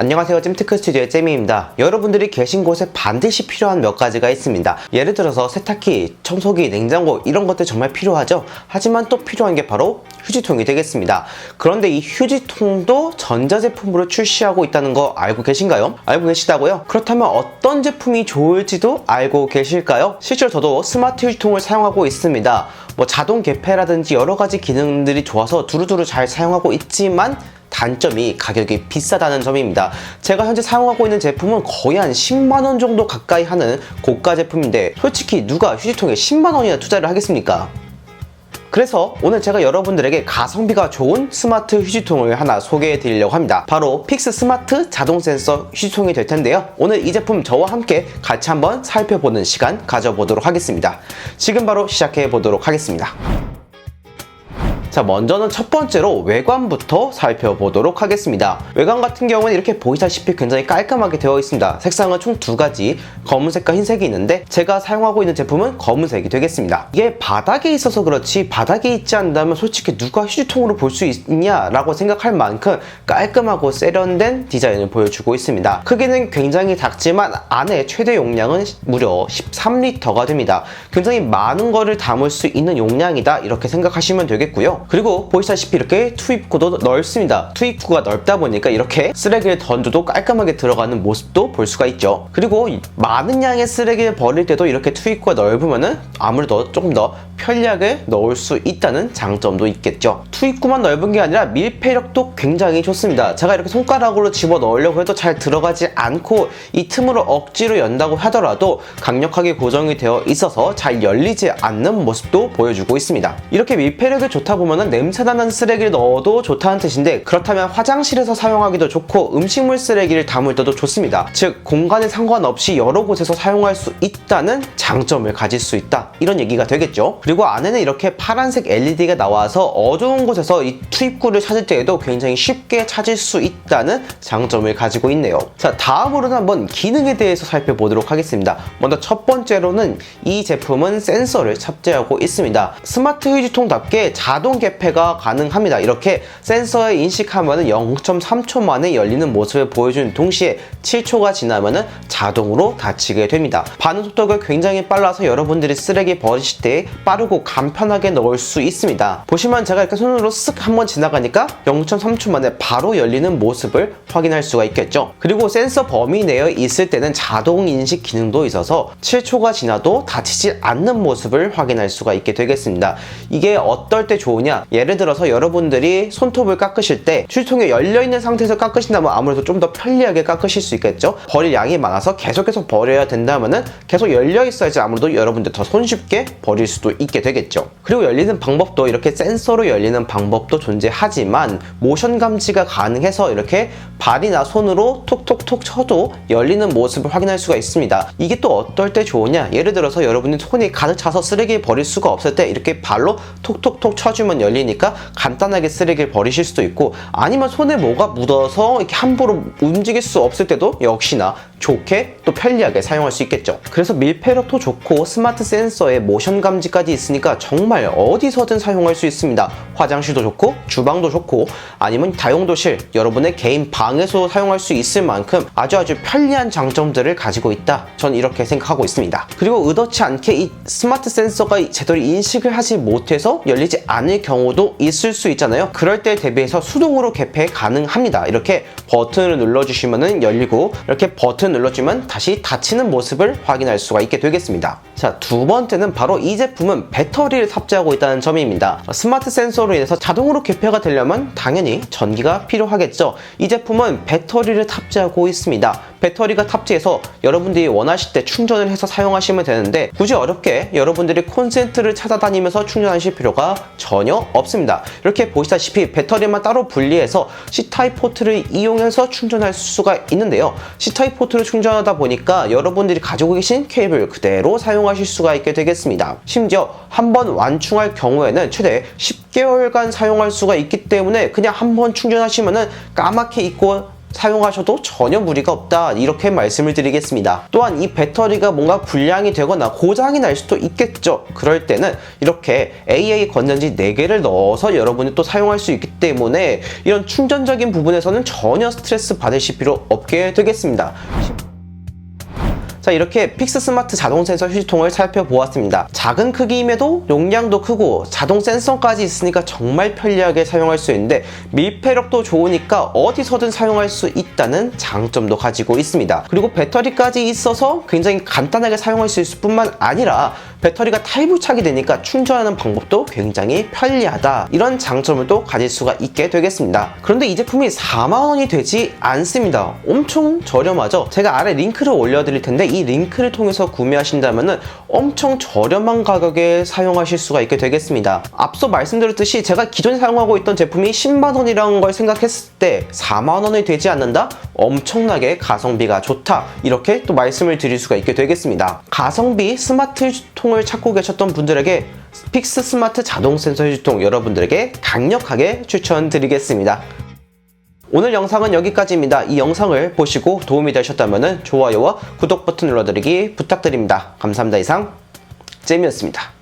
안녕하세요 찜트크 스튜디오의 잼입니다 여러분들이 계신 곳에 반드시 필요한 몇 가지가 있습니다 예를 들어서 세탁기, 청소기, 냉장고 이런 것들 정말 필요하죠 하지만 또 필요한 게 바로 휴지통이 되겠습니다 그런데 이 휴지통도 전자제품으로 출시하고 있다는 거 알고 계신가요? 알고 계시다고요? 그렇다면 어떤 제품이 좋을지도 알고 계실까요? 실제로 저도 스마트 휴지통을 사용하고 있습니다 뭐 자동 개폐라든지 여러 가지 기능들이 좋아서 두루두루 잘 사용하고 있지만 단점이 가격이 비싸다는 점입니다. 제가 현재 사용하고 있는 제품은 거의 한 10만원 정도 가까이 하는 고가 제품인데 솔직히 누가 휴지통에 10만원이나 투자를 하겠습니까? 그래서 오늘 제가 여러분들에게 가성비가 좋은 스마트 휴지통을 하나 소개해 드리려고 합니다. 바로 픽스 스마트 자동 센서 휴지통이 될 텐데요. 오늘 이 제품 저와 함께 같이 한번 살펴보는 시간 가져보도록 하겠습니다. 지금 바로 시작해 보도록 하겠습니다. 자, 먼저는 첫 번째로 외관부터 살펴보도록 하겠습니다. 외관 같은 경우는 이렇게 보이다시피 굉장히 깔끔하게 되어 있습니다. 색상은 총 두 가지, 검은색과 흰색이 있는데 제가 사용하고 있는 제품은 검은색이 되겠습니다. 이게 바닥에 있어서 그렇지 바닥에 있지 않다면 솔직히 누가 휴지통으로 볼 수 있냐라고 생각할 만큼 깔끔하고 세련된 디자인을 보여주고 있습니다. 크기는 굉장히 작지만 안에 최대 용량은 무려 13리터가 됩니다. 굉장히 많은 거를 담을 수 있는 용량이다 이렇게 생각하시면 되겠고요. 그리고 보시다시피 이렇게 투입구도 넓습니다. 투입구가 넓다 보니까 이렇게 쓰레기를 던져도 깔끔하게 들어가는 모습도 볼 수가 있죠. 그리고 많은 양의 쓰레기를 버릴 때도 이렇게 투입구가 넓으면은 아무래도 조금 더 편리하게 넣을 수 있다는 장점도 있겠죠. 투입구만 넓은 게 아니라 밀폐력도 굉장히 좋습니다. 제가 이렇게 손가락으로 집어 넣으려고 해도 잘 들어가지 않고 이 틈으로 억지로 연다고 하더라도 강력하게 고정이 되어 있어서 잘 열리지 않는 모습도 보여주고 있습니다. 이렇게 밀폐력이 좋다 보면 은 냄새 나는 쓰레기를 넣어도 좋다는 뜻인데 그렇다면 화장실에서 사용하기도 좋고 음식물 쓰레기를 담을 때도 좋습니다. 즉 공간에 상관없이 여러 곳에서 사용할 수 있다는 장점을 가질 수 있다. 이런 얘기가 되겠죠. 그리고 안에는 이렇게 파란색 LED가 나와서 어두운 곳에서 이 투입구를 찾을 때에도 굉장히 쉽게 찾을 수 있다는 장점을 가지고 있네요. 자, 다음으로는 한번 기능에 대해서 살펴보도록 하겠습니다. 먼저 첫 번째로는 이 제품은 센서를 탑재하고 있습니다. 스마트 휴지통답게 자동 개폐가 가능합니다. 이렇게 센서에 인식하면 0.3초 만에 열리는 모습을 보여주는 동시에 7초가 지나면 자동으로 닫히게 됩니다. 반응 속도가 굉장히 빨라서 여러분들이 쓰레기 버리실 때 빠르고 간편하게 넣을 수 있습니다. 보시면 제가 이렇게 손으로 쓱 한번 지나가니까 0.3초 만에 바로 열리는 모습을 확인할 수가 있겠죠. 그리고 센서 범위 내에 있을 때는 자동 인식 기능도 있어서 7초가 지나도 닫히지 않는 모습을 확인할 수가 있게 되겠습니다. 이게 어떨 때 좋으냐? 예를 들어서 여러분들이 손톱을 깎으실 때 휴지통에 열려 있는 상태에서 깎으신다면 아무래도 좀 더 편리하게 깎으실 수 있겠죠. 버릴 양이 많아서 계속해서 버려야 된다면 은 계속 열려 있어야지 아무래도 여러분들 더 손쉽게 버릴 수도 있게 되겠죠. 그리고 열리는 방법도 이렇게 센서로 열리는 방법도 존재하지만 모션 감지가 가능해서 이렇게 발이나 손으로 톡톡톡 쳐도 열리는 모습을 확인할 수가 있습니다. 이게 또 어떨 때 좋으냐? 예를 들어서 여러분이 손이 가득 차서 쓰레기 버릴 수가 없을 때 이렇게 발로 톡톡톡 쳐주면 열리니까 간단하게 쓰레기를 버리실 수도 있고 아니면 손에 뭐가 묻어서 이렇게 함부로 움직일 수 없을 때도 역시나 좋게 또 편리하게 사용할 수 있겠죠. 그래서 밀폐력도 좋고 스마트 센서에 모션 감지까지 있으니까 정말 어디서든 사용할 수 있습니다. 화장실도 좋고 주방도 좋고 아니면 다용도실 여러분의 개인 방에서 사용할 수 있을 만큼 아주 아주 편리한 장점들을 가지고 있다. 전 이렇게 생각하고 있습니다. 그리고 의도치 않게 이 스마트 센서가 제대로 인식을 하지 못해서 열리지 않을 경우도 있을 수 있잖아요. 그럴 때 대비해서 수동으로 개폐 가능합니다. 이렇게 버튼을 눌러주시면 열리고 이렇게 버튼 눌러주면 다시 닫히는 모습을 확인할 수가 있게 되겠습니다. 자, 두 번째는 바로 이 제품은 배터리를 탑재하고 있다는 점입니다. 스마트 센서로 인해서 자동으로 개폐가 되려면 당연히 전기가 필요하겠죠. 이 제품은 배터리를 탑재하고 있습니다. 배터리가 탑재해서 여러분들이 원하실 때 충전을 해서 사용하시면 되는데 굳이 어렵게 여러분들이 콘센트를 찾아다니면서 충전하실 필요가 전혀 없습니다. 이렇게 보시다시피 배터리만 따로 분리해서 C타입 포트를 이용해서 충전할 수가 있는데요. C타입 포트를 충전하다 보니까 여러분들이 가지고 계신 케이블 그대로 사용하실 수가 있게 되겠습니다. 심지어 한 번 완충할 경우에는 최대 10개월간 사용할 수가 있기 때문에 그냥 한 번 충전하시면은 까맣게 있고 사용하셔도 전혀 무리가 없다. 이렇게 말씀을 드리겠습니다. 또한 이 배터리가 뭔가 불량이 되거나 고장이 날 수도 있겠죠. 그럴 때는 이렇게 AA 건전지 4개를 넣어서 여러분이 또 사용할 수 있기 때문에 이런 충전적인 부분에서는 전혀 스트레스 받으실 필요 없게 되겠습니다 자 이렇게 픽스 스마트 자동 센서 휴지통을 살펴보았습니다. 작은 크기임에도 용량도 크고 자동 센서까지 있으니까 정말 편리하게 사용할 수 있는데 밀폐력도 좋으니까 어디서든 사용할 수 있다는 장점도 가지고 있습니다. 그리고 배터리까지 있어서 굉장히 간단하게 사용할 수 있을 뿐만 아니라 배터리가 탈부착이 되니까 충전하는 방법도 굉장히 편리하다 이런 장점을 또 가질 수가 있게 되겠습니다. 그런데 이 제품이 4만원이 되지 않습니다. 엄청 저렴하죠? 제가 아래 링크를 올려드릴 텐데 이 링크를 통해서 구매하신다면 엄청 저렴한 가격에 사용하실 수가 있게 되겠습니다. 앞서 말씀드렸듯이 제가 기존에 사용하고 있던 제품이 10만원이라는 걸 생각했을 때 4만원이 되지 않는다? 엄청나게 가성비가 좋다. 이렇게 또 말씀을 드릴 수가 있게 되겠습니다. 가성비 스마트 휴지통을 찾고 계셨던 분들에게 픽스 스마트 자동 센서 휴지통 여러분들에게 강력하게 추천드리겠습니다. 오늘 영상은 여기까지입니다. 이 영상을 보시고 도움이 되셨다면 좋아요와 구독 버튼 눌러드리기 부탁드립니다. 감사합니다. 이상 잼이었습니다.